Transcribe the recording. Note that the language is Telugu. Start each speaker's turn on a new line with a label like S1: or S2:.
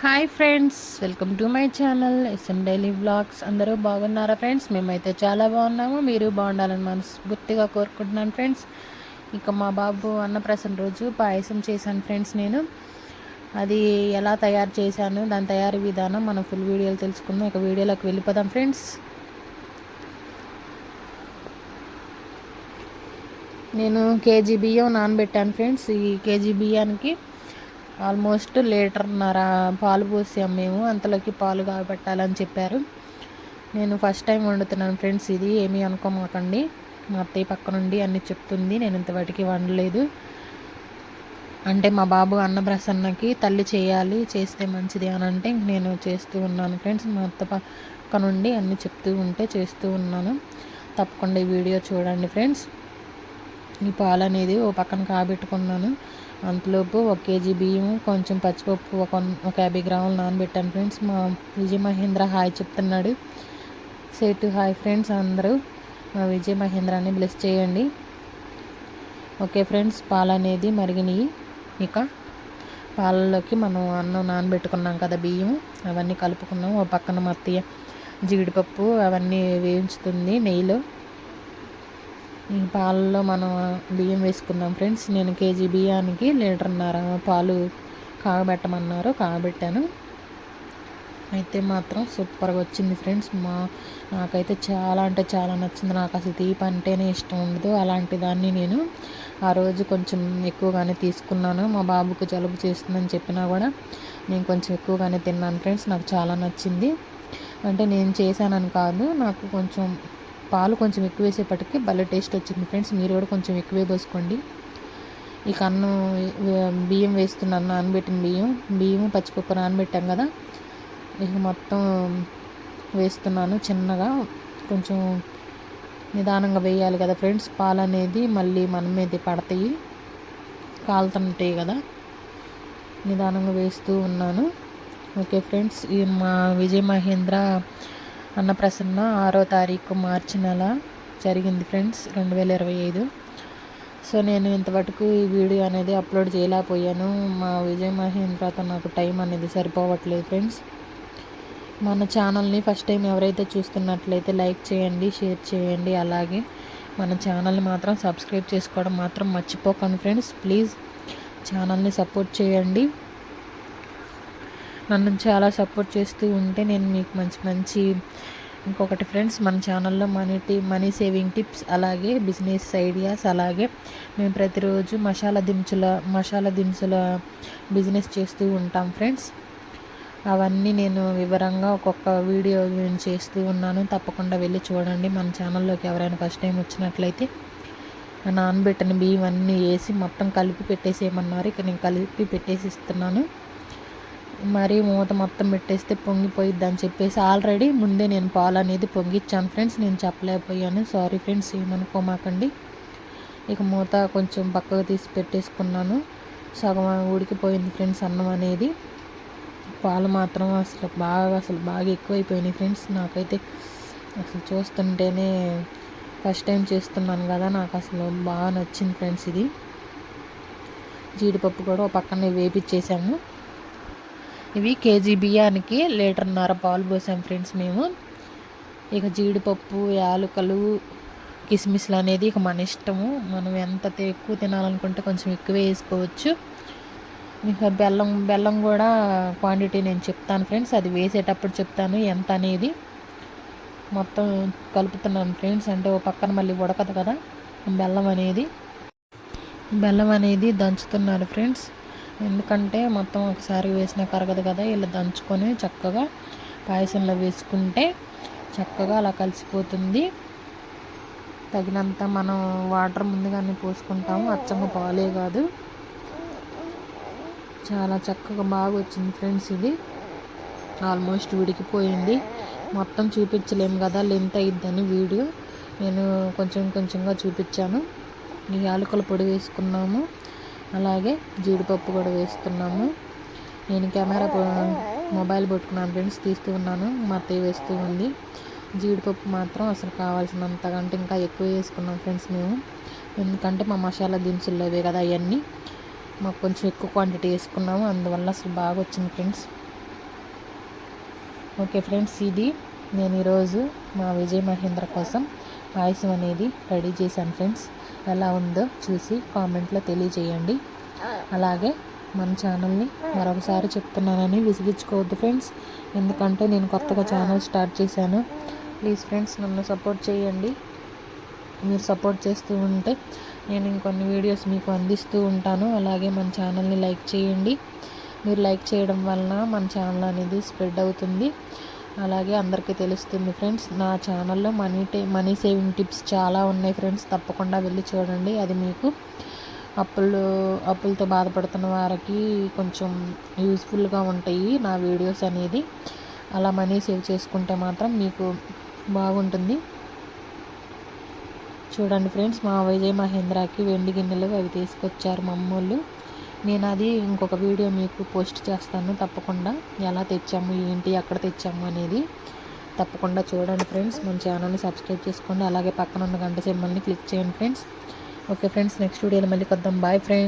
S1: Hi friends welcome to my channel SM daily blogs అందరూ బాగున్నారా ఫ్రెండ్స్ మేమైతే చాలా బాగున్నాము. మీరు బాగుండాలని మనస్ఫూర్తిగా కోరుకుంటున్నాను ఫ్రెండ్స్ ఇక మా బాబు అన్నప్రసన్న రోజు పాయసం చేశాను ఫ్రెండ్స్ నేను. అది ఎలా తయారు చేశాను దాని తయారీ విధానం మనం ఫుల్ వీడియోలు తెలుసుకుందాం. ఇక వీడియోలోకి వెళ్ళిపోదాం ఫ్రెండ్స్ నేను కేజీ బియ్యం నానబెట్టాను ఫ్రెండ్స్ ఈ కేజీ బియ్యానికి ఆల్మోస్ట్ లీటర్న్నర పాలు పోసాం మేము అంతలోకి పాలు కాబట్టాలని చెప్పారు. నేను ఫస్ట్ టైం వండుతున్నాను ఫ్రెండ్స్ ఇది ఏమీ అనుకోమాకండి. మా అత్తయ్య పక్క నుండి అన్ని చెప్తుంది నేను ఇంతవాటికి వండలేదు. అంటే మా బాబు అన్నప్రసన్నకి తల్లి చేయాలి చేస్తే మంచిది అని అంటే నేను చేస్తూ ఉన్నాను ఫ్రెండ్స్. మా అత్త పక్క నుండి అన్ని చెప్తూ ఉంటే చేస్తూ ఉన్నాను. తప్పకుండా ఈ వీడియో చూడండి ఫ్రెండ్స్. ఈ పాలు అనేది ఓ పక్కన కాబెట్టుకున్నాను అంతలోపు ఒక కేజీ బియ్యం కొంచెం పచ్చిపప్పు ఒక ఒక యాభై గ్రాములు నానబెట్టాను ఫ్రెండ్స్. మా విజయ మహేంద్ర హాయ్ చెప్తున్నాడు. సేటు హాయ్ ఫ్రెండ్స్ అందరూ. మా విజయ మహేంద్రాన్ని బ్లెస్ చేయండి. ఓకే ఫ్రెండ్స్ పాలు అనేది మరిగినాయి. ఇక పాలలోకి మనం అన్నం నానబెట్టుకున్నాం కదా బియ్యం అవన్నీ కలుపుకున్నాం. ఒక పక్కన మత్తయ్య జీడిపప్పు అవన్నీ వేయించుతుంది నెయ్యిలో. ఈ పాలలో మనం బియ్యం వేసుకుందాం ఫ్రెండ్స్. నేను కేజీ బియ్యానికి లీటర్న్నర పాలు కాగబెట్టమన్నారు కాగబెట్టాను. అయితే మాత్రం సూపర్గా వచ్చింది ఫ్రెండ్స్. మా నాకైతే చాలా అంటే చాలా నచ్చింది. నాకు అసలు తీపి అంటేనే ఇష్టం ఉండదు. అలాంటి దాన్ని నేను ఆ రోజు కొంచెం ఎక్కువగానే తీసుకున్నాను. మా బాబుకు జలుబు చేస్తుందని చెప్పినా కూడా నేను కొంచెం ఎక్కువగానే తిన్నాను ఫ్రెండ్స్. నాకు చాలా నచ్చింది. అంటే నేను చేశానని కాదు నాకు కొంచెం పాలు కొంచెం ఎక్కువ వేసేపటికి భలే టేస్ట్ వచ్చింది ఫ్రెండ్స్. మీరు కూడా కొంచెం ఎక్కువే పోసుకోండి. ఇక అన్నం బియ్యం వేస్తున్నాను నానబెట్టిన బియ్యం. బియ్యం పచ్చిపప్పు నానబెట్టాం కదా. ఇక మొత్తం వేస్తున్నాను చిన్నగా. కొంచెం నిదానంగా వేయాలి కదా ఫ్రెండ్స్. పాలు అనేది మళ్ళీ మన మీద పడతాయి. కాలుతుంటాయి కదా. నిదానంగా వేస్తూ ఉన్నాను. ఓకే ఫ్రెండ్స్ మా విజయ్ మహేంద్ర అన్నప్రసన్న ఆరో తారీఖు మార్చి నెల జరిగింది ఫ్రెండ్స్ రెండు వేల ఇరవై ఐదు. సో నేను ఇంతవరకు ఈ వీడియో అనేది అప్లోడ్ చేయలేకపోయాను. మా విజయ్ మహేంద్రతో నాకు టైం అనేది సరిపోవట్లేదు ఫ్రెండ్స్. మన ఛానల్ని ఫస్ట్ టైం ఎవరైతే చూస్తున్నట్లయితే లైక్ చేయండి షేర్ చేయండి. అలాగే మన ఛానల్ని మాత్రం సబ్స్క్రైబ్ చేసుకోవడం మాత్రం మర్చిపోకండి ఫ్రెండ్స్. ప్లీజ్ ఛానల్ని సపోర్ట్ చేయండి. నన్ను చాలా సపోర్ట్ చేస్తూ ఉంటే నేను మీకు మంచి మంచి ఇంకొకటి ఫ్రెండ్స్ మన ఛానల్లో money tea money saving tips అలాగే బిజినెస్ ఐడియాస్ అలాగే మేము ప్రతిరోజు మసాలా దినుసుల మసాలా దినుసుల బిజినెస్ చేస్తూ ఉంటాం ఫ్రెండ్స్. అవన్నీ నేను వివరంగా ఒక్కొక్క వీడియో నేను చేస్తూ ఉన్నాను. తప్పకుండా వెళ్ళి చూడండి మన ఛానల్లోకి ఎవరైనా ఫస్ట్ టైం వచ్చినట్లయితే. నానబెట్టిన బియ్యం అన్నీ వేసి మొత్తం కలిపి పెట్టేసేయమన్నారు. ఇక నేను కలిపి పెట్టేసి ఇస్తున్నాను మరీ మూత మొత్తం పెట్టేస్తే పొంగిపోయిద్ది అని చెప్పేసి ఆల్రెడీ ముందే నేను పాలు అనేది పొంగిచ్చాను ఫ్రెండ్స్. నేను చెప్పలేకపోయాను. Sorry friends ఏమనుకోమాకండి. ఇక మూత కొంచెం పక్కకు తీసి పెట్టేసుకున్నాను. సగం ఉడికిపోయింది ఫ్రెండ్స్ అన్నం అనేది. పాలు మాత్రం అసలు బాగా అసలు బాగా ఎక్కువైపోయినాయి ఫ్రెండ్స్. నాకైతే అసలు చూస్తుంటేనే ఫస్ట్ టైం చేస్తున్నాను కదా నాకు అసలు బాగా నచ్చింది ఫ్రెండ్స్ ఇది. జీడిపప్పు కూడా పక్కనే వేపించేసాము ఇవి కేజీ బియ్యానికి లీటర్న్నర పాలు పోసాం ఫ్రెండ్స్ మేము. ఇక జీడిపప్పు యాలకులు కిస్మిస్లు అనేది ఇక మన ఇష్టము. మనం ఎంత ఎక్కువ తినాలనుకుంటే కొంచెం ఎక్కువ వేసుకోవచ్చు. ఇంకా బెల్లం బెల్లం కూడా క్వాంటిటీ నేను చెప్తాను ఫ్రెండ్స్. అది వేసేటప్పుడు చెప్తాను ఎంత అనేది. మొత్తం కలుపుతున్నాను ఫ్రెండ్స్. అంటే ఓ పక్కన మళ్ళీ ఉడకదు కదా. బెల్లం అనేది. బెల్లం అనేది దంచుతున్నారు ఫ్రెండ్స్. ఎందుకంటే మొత్తం ఒకసారి వేసిన కరగదు కదా ఇలా దంచుకొని చక్కగా పాయసంలో వేసుకుంటే చక్కగా అలా కలిసిపోతుంది. తగినంత మనం వాటర్ ముందుగానే పోసుకుంటాము అచ్చంగా పాలే కాదు. చాలా చక్కగా బాగా వచ్చింది ఫ్రెండ్స్ ఇది. ఆల్మోస్ట్ ఉడికిపోయింది మొత్తం చూపించలేము కదా లెంత్ అయిద్దని వీడియో. నేను కొంచెం కొంచెంగా చూపించాను. ఈ యాలకుల పొడి వేసుకున్నాము. అలాగే జీడిపప్పు కూడా వేస్తున్నాము. నేను కెమెరా మొబైల్ పట్టుకున్నాను ఫ్రెండ్స్ తీస్తూ ఉన్నాను. మా అత్తయ్య వేస్తూ ఉంది. జీడిపప్పు మాత్రం అసలు కావాల్సినంతకంటే ఇంకా ఎక్కువ వేసుకున్నాం ఫ్రెండ్స్ మేము. ఎందుకంటే మా మసాలా దినుసులు అవే కదా అవన్నీ. మాకు కొంచెం ఎక్కువ క్వాంటిటీ వేసుకున్నాము. అందువల్ల అసలు బాగా వచ్చింది ఫ్రెండ్స్. ఓకే ఫ్రెండ్స్ ఇది నేను ఈరోజు మా విజయ్ మహేంద్ర కోసం పాయసం అనేది రెడీ చేశాను ఫ్రెండ్స్. ఎలా ఉందో చూసి కామెంట్లో తెలియజేయండి. అలాగే మన ఛానల్ని మరొకసారి చెప్తున్నానని విసిగించుకోవద్దు ఫ్రెండ్స్. ఎందుకంటే నేను కొత్తగా ఛానల్ స్టార్ట్ చేశాను. ప్లీజ్ ఫ్రెండ్స్ నన్ను సపోర్ట్ చేయండి. మీరు సపోర్ట్ చేస్తూ ఉంటే నేను ఇంకొన్ని వీడియోస్ మీకు అందిస్తూ ఉంటాను. అలాగే మన ఛానల్ని లైక్ చేయండి. మీరు లైక్ చేయడం వలన మన ఛానల్ అనేది స్ప్రెడ్ అవుతుంది. అలాగే అందరికీ తెలుస్తుంది ఫ్రెండ్స్ నా ఛానల్లో మనీ టే మనీ సేవింగ్ టిప్స్ చాలా ఉన్నాయి ఫ్రెండ్స్ తప్పకుండా వెళ్ళి చూడండి. అది మీకు అప్పులు అప్పులతో బాధపడుతున్న వారికి కొంచెం యూస్ఫుల్గా ఉంటాయి నా వీడియోస్ అనేది. అలా మనీ సేవ్ చేసుకుంటే మాత్రం మీకు బాగుంటుంది. చూడండి ఫ్రెండ్స్ మా విజయ్ మహేంద్రకి వెండి గిన్నెలు అవి తీసుకొచ్చారు మా నేను అది ఇంకొక వీడియో మీకు పోస్ట్ చేస్తాను తప్పకుండా. ఎలా తెచ్చాము ఏంటి ఎక్కడ తెచ్చాము అనేది తప్పకుండా చూడండి ఫ్రెండ్స్. మన ఛానల్ని సబ్స్క్రైబ్ చేసుకోండి. అలాగే పక్కన ఉన్న గంట సింబల్ని క్లిక్ చేయండి ఫ్రెండ్స్. ఓకే ఫ్రెండ్స్ నెక్స్ట్ వీడియోలో మళ్ళీ కొద్దాం బాయ్ ఫ్రెండ్స్.